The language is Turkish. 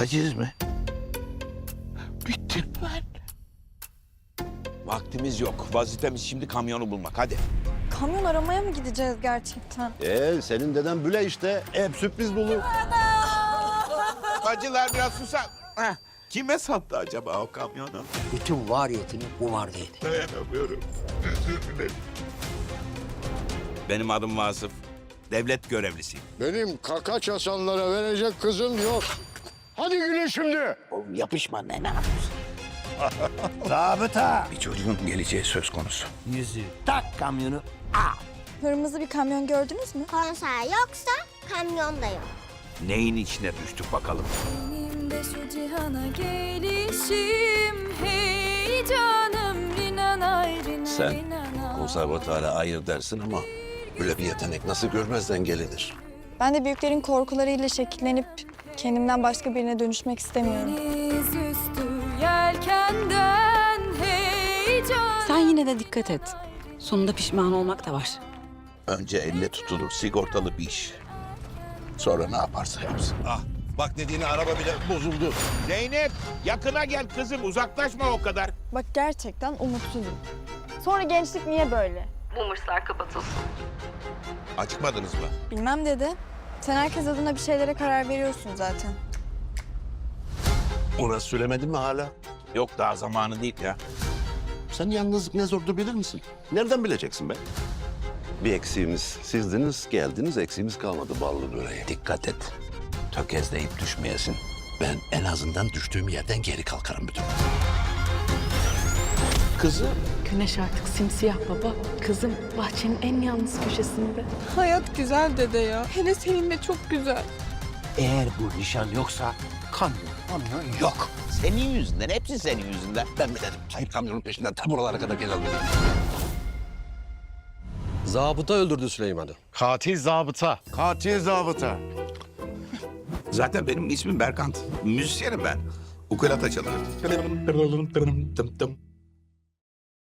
Haciz mi? Bittim ben. Vaktimiz yok. Vazifemiz şimdi kamyonu bulmak. Hadi. Kamyon aramaya mı gideceğiz gerçekten? Ee, senin deden büle işte. Hep sürpriz dolu. Bacılar biraz susar. Heh. Kime sattı acaba o kamyonu? Bütün variyetini kumardaydı. Dayanamıyorum. Özür dilerim. Benim adım Vasıf. Devlet görevlisiyim. Benim kaka çasanlara verecek kızım yok. Hadi gülün şimdi. Oğlum yapışma ne ne yapıyorsun? Zabıta. Bir çocuğun geleceği söz konusu. Yüzüğü tak kamyonu. Kırmızı bir kamyon gördünüz mü? Konser yoksa kamyon da yok. Neyin içine düştük bakalım. Benim de şu cihana gelişim Hey canım rinanay rinay Sen. Konservatuara hayır dersin ama böyle bir yetenek nasıl görmezden gelinir? Ben de büyüklerin korkularıyla şekillenip kendimden başka birine dönüşmek istemiyorum. Sen yine de dikkat et. Sonunda pişman olmak da var. Önce elle tutulur sigortalı bir iş. Sonra ne yaparsa yapsın. Ah bak dediğine araba bile bozuldu. Zeynep yakına gel kızım uzaklaşma o kadar. Bak gerçekten umutsuzum. Sonra gençlik niye böyle? Acıkmadınız mı? Bilmem dede. Sen herkes adına bir şeylere karar veriyorsun zaten. Ona söylemedin mi hala? Yok daha zamanı değil ya. Sen yalnızlık ne zordu bilir misin? Nereden bileceksin be? Bir eksiğimiz sizdiniz, geldiniz eksiğimiz kalmadı ballı böreğe. Dikkat et. Tökezleyip düşmeyesin. Ben en azından düştüğüm yerden geri kalkarım bütün. Kızı Güneş artık simsiyah baba. Kızım bahçenin en yalnız köşesinde. Hayat güzel dede ya. Hele seninle çok güzel. eğer bu nişan yoksa kamyon, kamyon yok. Senin yüzünden, hepsi senin yüzünden. Ben mi dedim? Hayır kamyonun peşinden tam oralara kadar gelelim. Zabıta öldürdü Süleyman'ı. Katil zabıta. Katil zabıta. Zaten benim ismim Berkant. Müzisyenim ben. Ukulata çalarım.